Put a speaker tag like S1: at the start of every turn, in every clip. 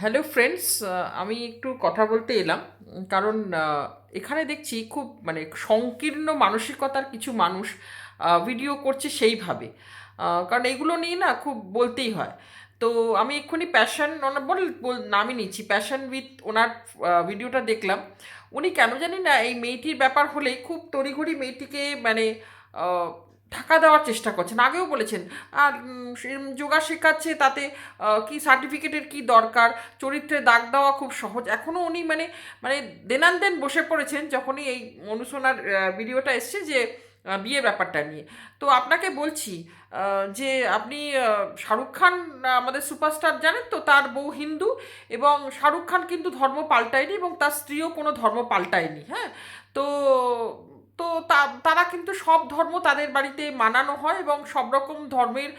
S1: Hello friends আমি একটু কথা বলতে এলাম, কারণ এখানে দেখছি খুব মানে সংকীর্ণ মানসিকতার কিছু মানুষ ভিডিও করছে সেইভাবে। কারণ এগুলো নিয়ে না খুব বলতেই হয়। তো আমি এক্ষুনি প্যাশন ওনার বল নামই নিচ্ছি। প্যাশন উইথ ওনার ভিডিওটা দেখলাম। উনি কেন জানি না এই মেয়েটির ব্যাপার হলেই খুব তড়িঘড়ি মেয়েটিকে মানে ঢাকা দেওয়ার চেষ্টা করছেন। আগেও বলেছেন, আর যোগা শেখাচ্ছে, তাতে কি সার্টিফিকেটের কি দরকার? চরিত্রে দাগ দেওয়া খুব সহজ। এখনও উনি মানে মানে দেনান দেন বসে পড়েছেন যখনই এই অনুশোনার ভিডিওটা এসছে যে বিয়ে ব্যাপারটা নিয়ে। তো আপনাকে বলছি যে আপনি শাহরুখ খান আমাদের সুপারস্টার জানেন তো, তার বউ হিন্দু এবং শাহরুখ খান কিন্তু ধর্ম পাল্টায়নি এবং তার স্ত্রীও কোনো ধর্ম পাল্টায়নি হ্যাঁ? তো তো তারা কিন্তু সব ধর্ম তাদের বাড়িতে মানানো হয় এবং সব রকম ধর্মের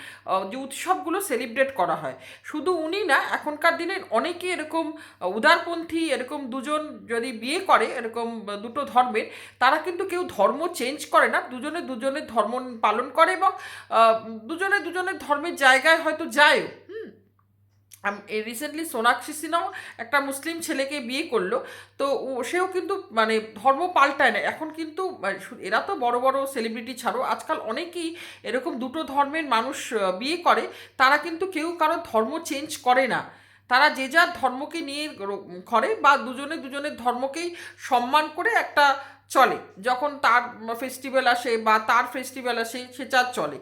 S1: যে উৎসবগুলো সেলিব্রেট করা হয়। শুধু উনি না, এখনকার দিনে অনেকে এরকম উদারপন্থী, এরকম দুজন যদি বিয়ে করে, এরকম দুটো ধর্মের, তারা কিন্তু কেউ ধর্ম চেঞ্জ করে না। দুজনে দুজনের ধর্ম পালন করে এবং দুজনে দুজনের ধর্মের জায়গায় হয়তো যায়ও। হুম? রিসেন্টলি সোনাক্ষী সিনহাও একটা মুসলিম ছেলেকে বিয়ে করল। তো সেও কিন্তু মানে ধর্ম পাল্টায় না এখন কিন্তু এরা তো বড় বড় সেলিব্রিটি ছাড়ো। আজকাল অনেকেই এরকম দুটো ধর্মের মানুষ বিয়ে করে। তারা কিন্তু কেউ কারও ধর্ম চেঞ্জ করে না। তারা যে যার ধর্মকে নিয়ে করে বা দুজনে দুজনের ধর্মকেই সম্মান করে একটা চলে। যখন তার ফেস্টিভ্যাল আসে বা তার ফেস্টিভ্যাল আসে, সে চার চলে।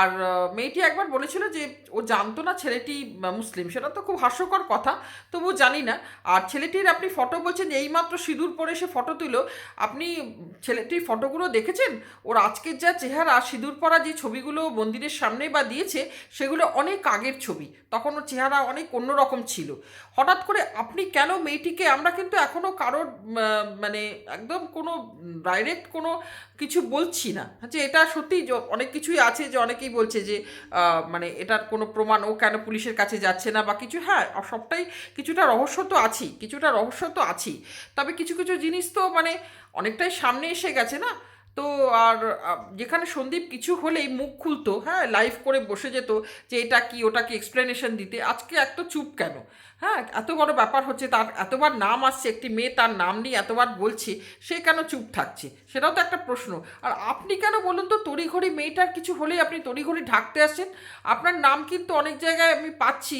S1: আর মেয়েটি একবার বলেছিল যে, ও জানতো না ছেলেটি মুসলিম। সেটা তো খুব হাস্যকর কথা তবু জানি না। আর ছেলেটির আপনি ফটো বলছেন এইমাত্র সিঁদুর পরে সে ফটো তুলো। আপনি ছেলেটির ফটোগুলো দেখেছেন? ওর আজকের যা চেহারা, সিঁদুর পরা যে ছবিগুলো মন্দিরের সামনে বা দিয়েছে, সেগুলো অনেক আগের ছবি। তখন ওর চেহারা অনেক অন্যরকম ছিল। হঠাৎ করে আপনি কেন মেয়েটিকে, আমরা কিন্তু এখনও কারোর মানে একদম কোনো ডাইরেক্ট কোনো কিছু বলছি না। যে এটা সত্যি অনেক কিছুই আছে যে অনেকেই বলছে যে মানে এটার কোনো প্রমাণ ও কেন পুলিশের কাছে যাচ্ছে না বা কিছু হ্যাঁ সবটাই কিছুটা রহস্য তো আছেই, কিছুটা রহস্য তো আছেই। তবে কিছু কিছু জিনিস তো মানে অনেকটাই সামনে এসে গেছে না? তো আর যেখানে সন্দীপ কিছু হলেই মুখ খুলতো হ্যাঁ লাইভ করে বসে যেত যে এটা কি ওটাকে এক্সপ্লেনেশন দিতে। আজকে এত চুপ কেন? হ্যাঁ এত বড় ব্যাপার হচ্ছে তার, এতবার নাম আসছে, একটি মেয়ে তার নাম নিয়ে এতবার বলছে, সে কেন চুপ থাকছে? সেটাও তো একটা প্রশ্ন। আর আপনি কেন বলুন তো, তড়িঘড়ি মেয়েটার কিছু হলেই আপনি তড়িঘড়ি ঢাকতে আসছেন আপনার নাম কিন্তু অনেক জায়গায় আমি পাচ্ছি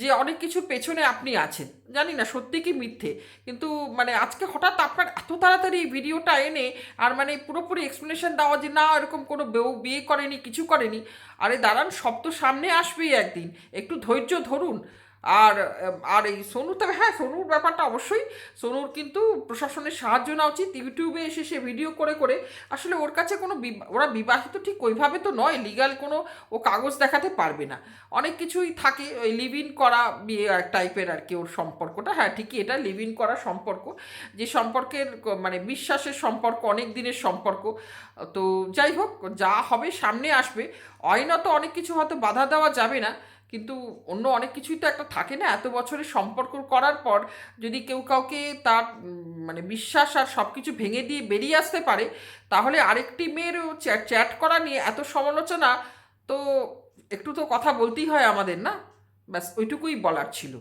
S1: যে অনেক কিছু পেছনে আপনি আছেন। জানি না সত্যি কি মিথ্যে? কিন্তু মানে আজকে হঠাৎ আপনার এত তাড়াতাড়ি এই ভিডিওটা এনে আর মানে পুরোপুরি এক্সপ্লেনেশন দেওয়া যে না, এরকম কোনো বউ বিয়ে করেনি, কিছু করেনি, আরে দাঁড়ান, সব তো সামনে আসবেই একদিন। একটু ধৈর্য ধরুন। আর আর এই সোনু তবে হ্যাঁ সোনুর ব্যাপারটা অবশ্যই। সোনুর কিন্তু প্রশাসনের সাহায্য নেওয়া উচিত। ইউটিউবে এসে সে ভিডিও করে করে আসলে ওর কাছে কোনো ওরা বিবাহিত ঠিক ওইভাবে তো নয় লিগাল কোনো ও কাগজ দেখাতে পারবে না। অনেক কিছুই থাকে, ওই লিভ ইন করা টাইপের আর কি ওর সম্পর্কটা। হ্যাঁ ঠিকই এটা লিভ ইন করা সম্পর্ক। যে সম্পর্কের মানে বিশ্বাসের সম্পর্ক, অনেক দিনের সম্পর্ক। তো যাই হোক, যা হবে সামনে আসবে। আইনত অনেক কিছু হয়তো বাধা দেওয়া যাবে না। কিন্তু অন্য অনেক কিছুই তো একটা থাকে না? এত বছরের সম্পর্ক করার পর যদি কেউ কাউকে তার মানে বিশ্বাস আর সব কিছু ভেঙে দিয়ে বেরিয়ে আসতে পারে, তাহলে আরেকটি মেয়ের চ্যাট করা নিয়ে এত সমালোচনা তো একটু তো কথা বলতেই হয় আমাদের, না? ব্যাস, ওইটুকুই বলার ছিল।